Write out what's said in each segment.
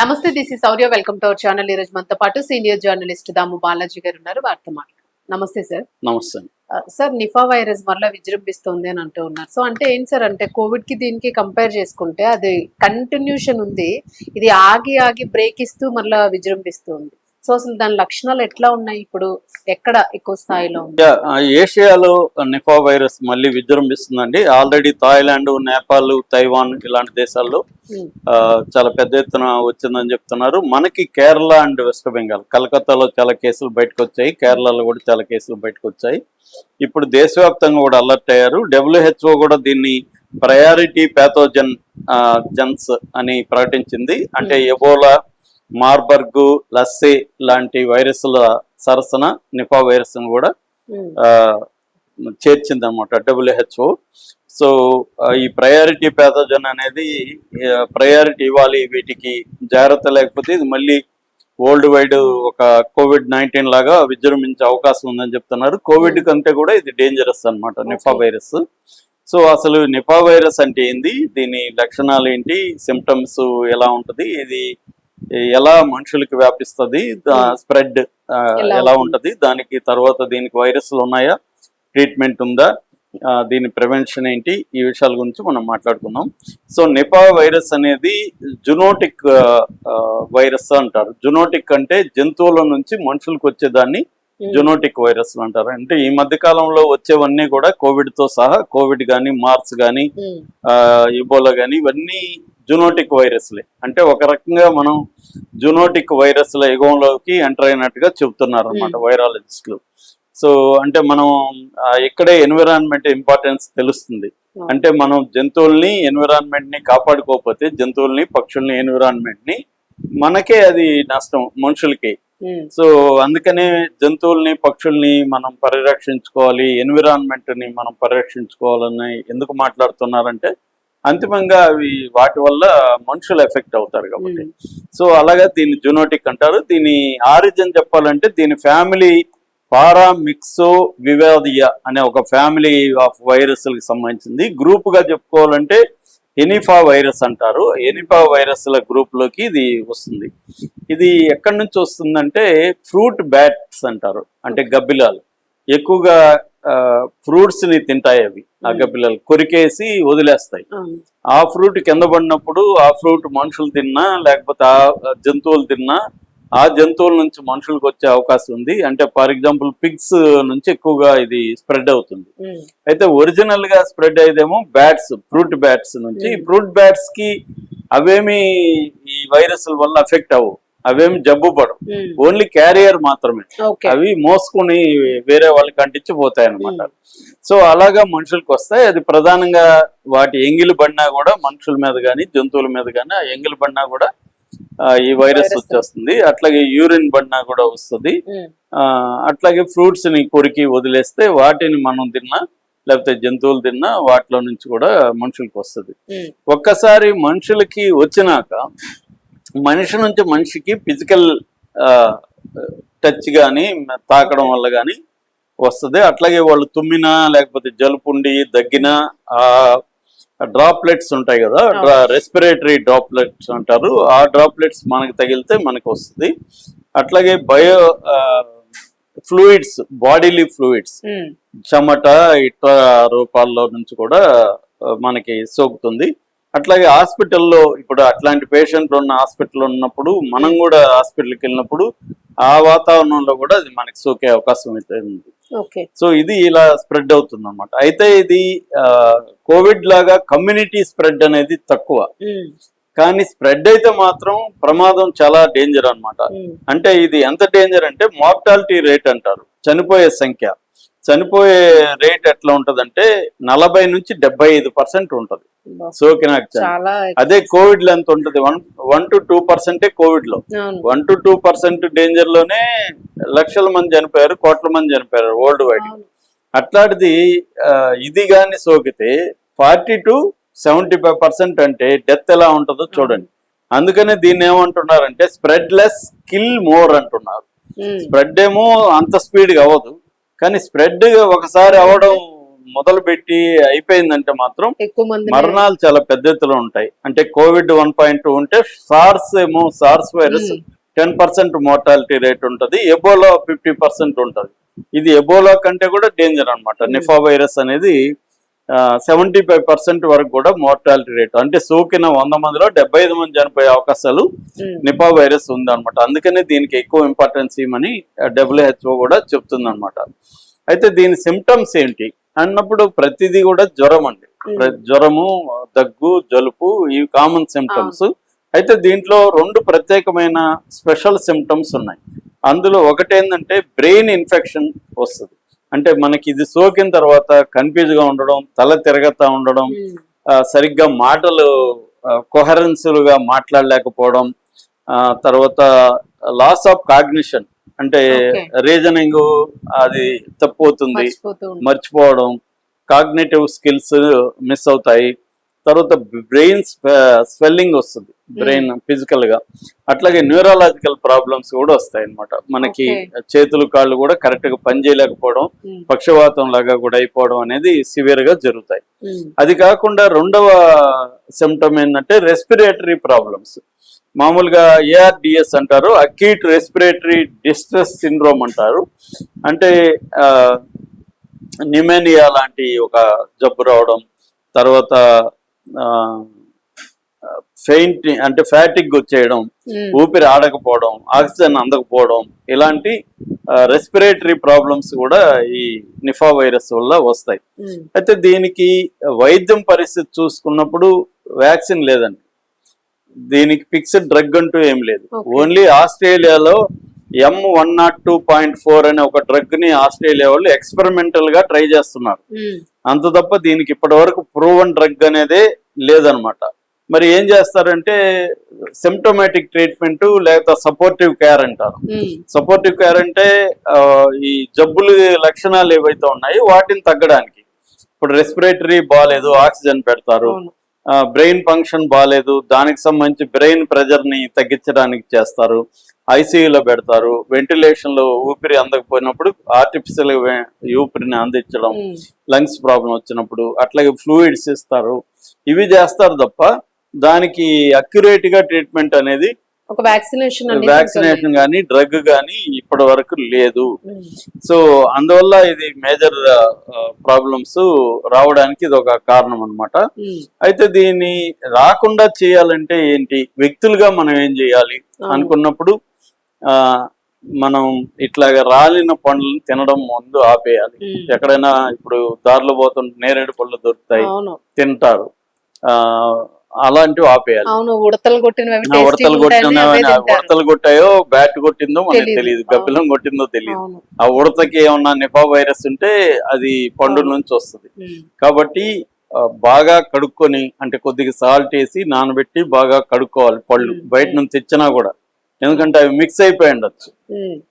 నమస్తే this is Sourya. Welcome to our channel. ఈ రోజు మనతో పాటు సీనియర్ జర్నలిస్ట్ దాము బాలాజీ గారు ఉన్నారు. వారితో మాట్లాడు నమస్తే సార్. నమస్తే. సార్ నిఫా వైరస్ మళ్ళీ విజృంభిస్తుంది అని అంటూ ఉన్నారు. సో అంటే ఏంటి సార్? అంటే కోవిడ్కి దీనికి కంపేర్ చేసుకుంటే అది కంటిన్యూషన్ ఉంది. ఇది ఆగి ఆగి బ్రేక్ ఇస్తూ మళ్ళీ విజృంభిస్తుంది. సో అసలు దాని లక్షణాలు ఎట్లా ఉన్నాయి ఇప్పుడు? ఎక్కడ ఎక్కువ స్థాయిలో ఏషియాలో నిఫా వైరస్ మళ్ళీ విజృంభిస్తుందండి. ఆల్రెడీ థాయిలాండ్ నేపాల్ తైవాన్ ఇలాంటి దేశాల్లో చాలా పెద్ద ఎత్తున వచ్చిందని చెప్తున్నారు. మనకి కేరళ అండ్ వెస్ట్ బెంగాల్ కలకత్తాలో చాలా కేసులు బయటకు వచ్చాయి కేరళలో కూడా చాలా కేసులు బయటకు వచ్చాయి ఇప్పుడు దేశవ్యాప్తంగా కూడా అలర్ట్ అయ్యారు. డబ్ల్యూహెచ్ఓ కూడా దీన్ని ప్రయారిటీ ప్యాథోజన్ జన్స్ అని ప్రకటించింది. అంటే ఎబోలా మార్బర్గ్ లస్సే లాంటి వైరస్ల సరసన నిపా వైరస్ కూడా చేర్చింది అనమాట డబ్ల్యూహెచ్ఓ. సో ఈ ప్రయారిటీ ప్యాథోజన్ అనేది ప్రయారిటీ ఇవ్వాలి వీటికి జాగ్రత్త లేకపోతే ఇది మళ్ళీ వరల్డ్ వైడ్ ఒక కోవిడ్ నైన్టీన్ లాగా విజృంభించే అవకాశం ఉందని చెప్తున్నారు. కోవిడ్ కంటే కూడా ఇది డేంజరస్ అన్నమాట నిపా Okay. వైరస్. సో అసలు నిపా వైరస్ అంటే ఏంది? దీని లక్షణాలు ఏంటి? సిమ్టమ్స్ ఎలా ఉంటది? ఇది ఎలా మనుషులకి వ్యాపిస్తుంది Hmm. స్ప్రెడ్ ఎలా ఉంటుంది? దానికి తర్వాత దీనికి వైరస్లు ఉన్నాయా ట్రీట్మెంట్ ఉందా దీని ప్రివెన్షన్ ఏంటి ఈ విషయాల గురించి మనం మాట్లాడుకుందాం. సో నిపా వైరస్ అనేది జునోటిక్ వైరస్ అంటారు. జునోటిక్ అంటే జంతువుల నుంచి మనుషులకు వచ్చేదాన్ని ఉమ్, జునోటిక్ వైరస్ అంటారు. అంటే ఈ మధ్య కాలంలో వచ్చేవన్నీ కూడా కోవిడ్తో సహా కోవిడ్ కానీ మార్స్ కానీ ఉమ్, ఇబోలా కానీ ఇవన్నీ జునోటిక్ వైరస్లే. అంటే ఒక రకంగా మనం జునోటిక్ వైరస్ల యుగంలోకి ఎంటర్ అయినట్టుగా చెబుతున్నారు అనమాట వైరాలజిస్టులు. సో అంటే మనం ఇక్కడే ఎన్విరాన్మెంట్ ఇంపార్టెన్స్ తెలుస్తుంది. అంటే మనం జంతువుల్ని ఎన్విరాన్మెంట్ని కాపాడుకోకపోతే జంతువుల్ని పక్షుల్ని ఎన్విరాన్మెంట్ని మనకే అది నష్టం మనుషులకి. సో అందుకనే జంతువుల్ని పక్షుల్ని మనం పరిరక్షించుకోవాలి ఎన్విరాన్మెంట్ని మనం పరిరక్షించుకోవాలని ఎందుకు మాట్లాడుతున్నారంటే అంతిమంగా అవి వాటి వల్ల మనుషులు ఎఫెక్ట్ అవుతారు కాబట్టి. సో అలాగా దీన్ని జునోటిక్ అంటారు. దీని ఆరిజిన్ చెప్పాలంటే దీని ఫ్యామిలీ పారామిక్సో వివాదియా అనే ఒక ఫ్యామిలీ ఆఫ్ వైరస్లకు సంబంధించింది. గ్రూప్గా చెప్పుకోవాలంటే ఎనిఫా వైరస్ అంటారు. ఎనిఫా వైరస్ల గ్రూప్లోకి ఇది వస్తుంది. ఇది ఎక్కడి నుంచి వస్తుందంటే ఫ్రూట్ బ్యాట్స్ అంటారు. అంటే గబ్బిలాలు. ఎక్కువగా ఫ్రూట్స్ని తింటాయి అవి. గబ్బిలాలు కొరికేసి వదిలేస్తాయి. ఆ ఫ్రూట్ కింద పడినప్పుడు ఆ ఫ్రూట్ మనుషులు తిన్నా లేకపోతే ఆ జంతువులు తిన్నా ఆ జంతువుల నుంచి మనుషులకు వచ్చే అవకాశం ఉంది అంటే ఫర్ ఎగ్జాంపుల్ పిగ్స్ నుంచి ఎక్కువగా ఇది స్ప్రెడ్ అవుతుంది అయితే ఒరిజినల్గా స్ప్రెడ్ అయ్యేదేమో బ్యాట్స్ ఫ్రూట్ బ్యాట్స్ నుంచి. ఫ్రూట్ బ్యాట్స్కి అవేమి ఈ వైరస్ వల్ల ఎఫెక్ట్ అవ్వవు అవేమి జబ్బు పడవు. ఓన్లీ క్యారియర్ మాత్రమే. అవి మోసుకుని వేరే వాళ్ళకి అంటించి పోతాయి అనమాట సో అలాగా మనుషులకు వస్తాయి అది ప్రధానంగా వాటి ఎంగిలి పడినా కూడా మనుషుల మీద కానీ జంతువుల మీద కానీ ఆ ఎంగిలి పడినా కూడా ఈ వైరస్. వచ్చేస్తుంది. అట్లాగే యూరిన్ పడినా కూడా వస్తుంది. అట్లాగే ఫ్రూట్స్ని కొరికి వదిలేస్తే వాటిని మనం తిన్నా లేకపోతే జంతువులు తిన్నా వాటిలో నుంచి కూడా మనుషులకు వస్తుంది. ఒక్కసారి మనుషులకి వచ్చినాక మనిషి నుంచి మనిషికి ఫిజికల్ టచ్ కానీ తాకడం వల్ల కానీ వస్తుంది. అట్లాగే వాళ్ళు తుమ్మినా లేకపోతే జలుపుండి దగ్గినా ఆ డ్రాప్లెట్స్ ఉంటాయి కదా రెస్పిరేటరీ డ్రాప్లెట్స్ అంటారు. ఆ డ్రాప్లెట్స్ మనకి తగిలితే మనకి వస్తుంది. అట్లాగే బయో ఫ్లూయిడ్స్ బాడీలీ ఫ్లూయిడ్స్ చెమట ఇట్ల రూపాల్లో నుంచి కూడా మనకి సోకుతుంది. అట్లాగే హాస్పిటల్లో ఇప్పుడు అట్లాంటి పేషెంట్లు ఉన్న హాస్పిటల్ ఉన్నప్పుడు మనం కూడా హాస్పిటల్కి వెళ్ళినప్పుడు ఆ వాతావరణంలో కూడా అది మనకి సోకే అవకాశం అయితే ఉంది. సో ఇది ఇలా స్ప్రెడ్ అవుతుంది అనమాట అయితే ఇది కోవిడ్ లాగా కమ్యూనిటీ స్ప్రెడ్ అనేది తక్కువ. కానీ స్ప్రెడ్ అయితే మాత్రం ప్రమాదం చాలా డేంజర్ అన్నమాట. ఉమ్, అంటే ఇది ఎంత డేంజర్ అంటే మార్టాలిటీ రేట్ అంటారు. చనిపోయే సంఖ్య. చనిపోయే రేట్ ఎట్లా ఉంటదంటే నలభై నుంచి డెబ్బై ఐదు పర్సెంట్ ఉంటది. సోకినాక అదే కోవిడ్లో ఎంత ఉంటది. వన్ వన్ టు టూ పర్సెంటే కోవిడ్లో వన్ టు టూ పర్సెంట్ డేంజర్లోనే లక్షల మంది చనిపోయారు కోట్ల మంది చనిపోయారు వరల్డ్ వైడ్. అట్లాంటిది ఇది గాని సోకితే forty to seventy five percent అంటే డెత్ ఎలా ఉంటుందో చూడండి. అందుకనే దీన్ని ఏమంటున్నారంటే స్ప్రెడ్ లెస్ కిల్ మోర్ అంటున్నారు. స్ప్రెడ్ ఏమో అంత స్పీడ్గా అవ్వదు. కానీ స్ప్రెడ్ ఒకసారి అవ్వడం మొదలు పెట్టి అయిపోయిందంటే మాత్రం మరణాలు చాలా పెద్ద ఎత్తులో ఉంటాయి అంటే కోవిడ్ వన్ పాయింట్ ఉంటే సార్స్ ఏమో SARS virus. Ten percent mortality rate ఉంటుంది ఎబోలా ఫిఫ్టీ పర్సెంట్ ఉంటుంది ఇది ఎబోలా కంటే కూడా డేంజర్ అన్నమాట Hmm. నిఫా వైరస్ అనేది సెవెంటీ ఫైవ్ పర్సెంట్ వరకు కూడా మోర్టాలిటీ రేట్ అంటే సోకిన వంద మందిలో డెబ్బై ఐదు మంది చనిపోయే అవకాశాలు నిపా వైరస్ ఉందన్నమాట. అందుకనే దీనికి ఎక్కువ ఇంపార్టెన్స్ ఇవ్వమని డబ్ల్యూహెచ్ఓ కూడా చెప్తుంది అనమాట అయితే దీని సిమ్టమ్స్ ఏంటి? అన్నప్పుడు ప్రతిదీ కూడా జ్వరం అండి. జ్వరము దగ్గు జలుపు ఇవి కామన్ సిమ్టమ్స్ అయితే దీంట్లో రెండు ప్రత్యేకమైన స్పెషల్ సిమ్టమ్స్ ఉన్నాయి. అందులో ఒకటేంటంటే బ్రెయిన్ ఇన్ఫెక్షన్ వస్తుంది. అంటే మనకి ఇది సోకిన తర్వాత కన్ఫ్యూజ్గా ఉండడం తల తిరగతా ఉండడం సరిగ్గా మాటలు కొహరెన్సులుగా మాట్లాడలేకపోవడం ఆ, తర్వాత లాస్ ఆఫ్ కాగ్నిషన్ అంటే. రీజనింగ్ అది మర్చిపోతూ ఉంటాం. మర్చిపోవడం కాగ్నేటివ్ స్కిల్స్ మిస్ అవుతాయి తర్వాత బ్రెయిన్ స్వెల్లింగ్ వస్తుంది. బ్రెయిన్ ఫిజికల్గా. అట్లాగే న్యూరాలజికల్ ప్రాబ్లమ్స్ కూడా వస్తాయి అన్నమాట మనకి. చేతులు కాళ్ళు కూడా కరెక్ట్గా పనిచేయలేకపోవడం ఉమ్, పక్షవాతం లాగా కూడా అయిపోవడం అనేది సివియర్గా జరుగుతాయి. ఉమ్, అది కాకుండా రెండవ సిమ్టమ్ ఏంటంటే రెస్పిరేటరీ ప్రాబ్లమ్స్ మామూలుగా ఏఆర్డిఎస్ అంటారు అక్యూట్ రెస్పిరేటరీ డిస్ట్రెస్ సిండ్రోమ్ అంటారు. అంటే నిమేనియా లాంటి ఒక జబ్బు రావడం తర్వాత ఫెయింట్ అంటే ఫ్యాటిక్ వచ్చేయడం ఊపిరి ఆడకపోవడం ఆక్సిజన్ అందకపోవడం ఇలాంటి రెస్పిరేటరీ ప్రాబ్లమ్స్ కూడా ఈ నిఫా వైరస్ వల్ల వస్తాయి. అయితే దీనికి వైద్యం పరిస్థితి చూసుకున్నప్పుడు వ్యాక్సిన్ లేదండి. దీనికి ఫిక్స్డ్ డ్రగ్ అంటూ ఏం లేదు. ఓన్లీ ఆస్ట్రేలియాలో M one not two point four అనే ఒక డ్రగ్ని ఆస్ట్రేలియా వాళ్ళు ఎక్స్పెరిమెంటల్గా ట్రై చేస్తున్నారు. అంత తప్ప దీనికి ఇప్పటి వరకు ప్రూవన్ డ్రగ్ అనేదే లేదనమాట మరి ఏం చేస్తారంటే సిమ్టోమేటిక్ ట్రీట్మెంట్ లేదా సపోర్టివ్ కేర్ అంటారు. సపోర్టివ్ కేర్ అంటే ఈ జబ్బులు లక్షణాలు ఏవైతే ఉన్నాయో వాటిని తగ్గడానికి. ఇప్పుడు రెస్పిరేటరీ బాగాలేదు ఆక్సిజన్ పెడతారు. బ్రెయిన్ ఫంక్షన్ బాగాలేదు దానికి సంబంధించి బ్రెయిన్ ప్రెజర్ని తగ్గించడానికి చేస్తారు. ఐసీయూలో పెడతారు. వెంటిలేషన్లో ఊపిరి అందకపోయినప్పుడు ఆర్టిఫిషియల్ ఊపిరిని అందించడం లంగ్స్ ప్రాబ్లం వచ్చినప్పుడు అట్లాగే ఫ్లూయిడ్స్ ఇస్తారు. ఇవి చేస్తారు తప్ప దానికి అక్యురేట్గా ట్రీట్మెంట్ అనేది ఒక వ్యాక్సినేషన్ వ్యాక్సినేషన్ కానీ డ్రగ్ కానీ ఇప్పటి వరకు లేదు. సో అందువల్ల ఇది మేజర్ ప్రాబ్లమ్స్ రావడానికి ఇది ఒక కారణం అన్నమాట. ఉమ్, అయితే దీన్ని రాకుండా చేయాలంటే ఏంటి? వ్యక్తులుగా మనం ఏం చేయాలి. అనుకున్నప్పుడు ఆ మనం ఇట్లాగ రాలిన పండ్లను తినడం ముందు ఆపేయాలి. ఎక్కడైనా ఇప్పుడు దారిలో పోతుంటే నేరేడు పళ్ళు దొరుకుతాయి. తింటారు. ఆ అలాంటివి ఆపేయాలి. అవును ఉడతలు కొట్టిన ఉడతలు కొట్టాయో బ్యాట్ కొట్టిందో మనకి. తెలియదు గబ్బిలం కొట్టిందో తెలియదు ఆ ఉడతకి ఏమన్నా నిపా వైరస్ ఉంటే అది పండు. నుంచి వస్తుంది. కాబట్టి బాగా కడుక్కొని అంటే కొద్దిగా సాల్ట్ వేసి నానబెట్టి బాగా కడుక్కోవాలి పళ్ళు. బయట నుంచి తెచ్చినా కూడా. ఎందుకంటే అవి మిక్స్ అయిపోయి ఉండొచ్చు.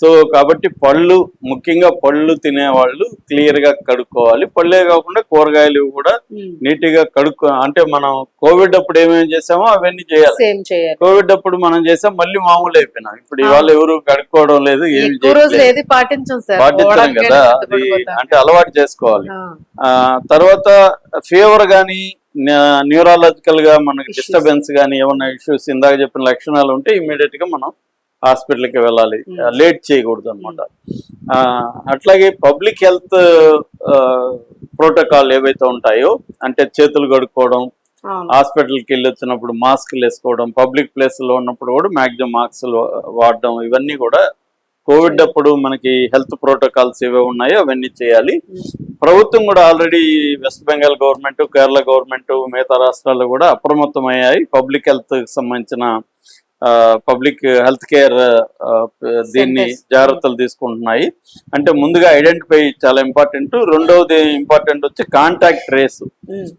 సో కాబట్టి పళ్ళు ముఖ్యంగా పళ్ళు తినేవాళ్ళు క్లియర్గా కడుక్కోవాలి. పళ్ళే కాకుండా కూరగాయలు కూడా నీట్గా కడుక్కో అంటే మనం కోవిడ్ అప్పుడు ఏమేమి చేసామో అవన్నీ చేయాలి. కోవిడ్ అప్పుడు మనం చేసాం మళ్ళీ మామూలు అయిపోయినాం. ఇప్పుడు ఇవాళ ఎవరు కడుక్కోవడం లేదు ఏమి పాటించం కదా అది. అంటే అలవాటు చేసుకోవాలి. తర్వాత ఫీవర్ కానీ న్యూరాలజికల్గా మనకి. డిస్టర్బెన్స్ కానీ ఏమన్నా ఇష్యూస్ ఇందాక చెప్పిన లక్షణాలు ఉంటే ఇమీడియట్గా మనం hospital కి వెళ్ళాలి. Hmm. లేట్ చేయకూడదు అనమాట అట్లాగే పబ్లిక్ హెల్త్ ప్రోటోకాల్ ఏవైతే ఉంటాయో అంటే చేతులు కడుక్కోవడం హాస్పిటల్కి వెళ్ళి వచ్చినప్పుడు మాస్క్లు వేసుకోవడం పబ్లిక్ ప్లేస్లో ఉన్నప్పుడు కూడా మాక్సిమం మాస్క్లు వాడడం ఇవన్నీ కూడా కోవిడ్ అప్పుడు మనకి హెల్త్ ప్రోటోకాల్స్ ఏవే ఉన్నాయో అవన్నీ చేయాలి. ప్రభుత్వం కూడా already west Bengal government Kerala government మిగతా రాష్ట్రాలు కూడా అప్రమత్తమయ్యాయి. పబ్లిక్ హెల్త్ సంబంధించిన పబ్లిక్ హెల్త్ కేర్ దీన్ని. జాగ్రత్తలు తీసుకుంటున్నాయి. అంటే ముందుగా ఐడెంటిఫై చాలా ఇంపార్టెంట్. రెండవది ఇంపార్టెంట్ వచ్చి కాంటాక్ట్ ట్రేస్.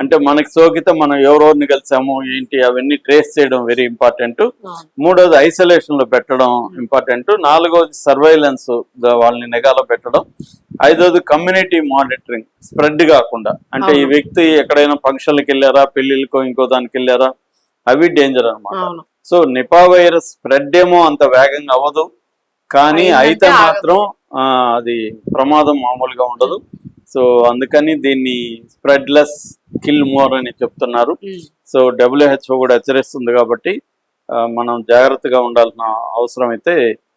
అంటే మనకి సోకితే మనం ఎవరెవరిని కలిసాము ఏంటి అవన్నీ ట్రేస్ చేయడం వెరీ ఇంపార్టెంట్. మూడోది ఐసోలేషన్లో పెట్టడం ఇంపార్టెంట్. నాలుగోది సర్వైలెన్స్ వాళ్ళని నిఘాలో పెట్టడం. ఐదోది కమ్యూనిటీ మానిటరింగ్ స్ప్రెడ్ కాకుండా అంటే ఈ. వ్యక్తి ఎక్కడైనా ఫంక్షన్లకు వెళ్ళారా పెళ్ళిళ్ళకో ఇంకో దానికి వెళ్ళారా అవి డేంజర్ అన్నమాట అవును సో నిపా వైరస్ స్ప్రెడ్ ఏమో అంత వేగంగా అవ్వదు కానీ అయితే. మాత్రం ఆ, అది ప్రమాదం మామూలుగా ఉండదు సో అందుకని దీన్ని స్ప్రెడ్ లెస్ కిల్ మోర్ అని చెప్తున్నారు. సో డబ్ల్యూహెచ్ఓ కూడా హెచ్చరిస్తుంది కాబట్టి మనం జాగ్రత్తగా ఉండాల్సిన అవసరం అయితే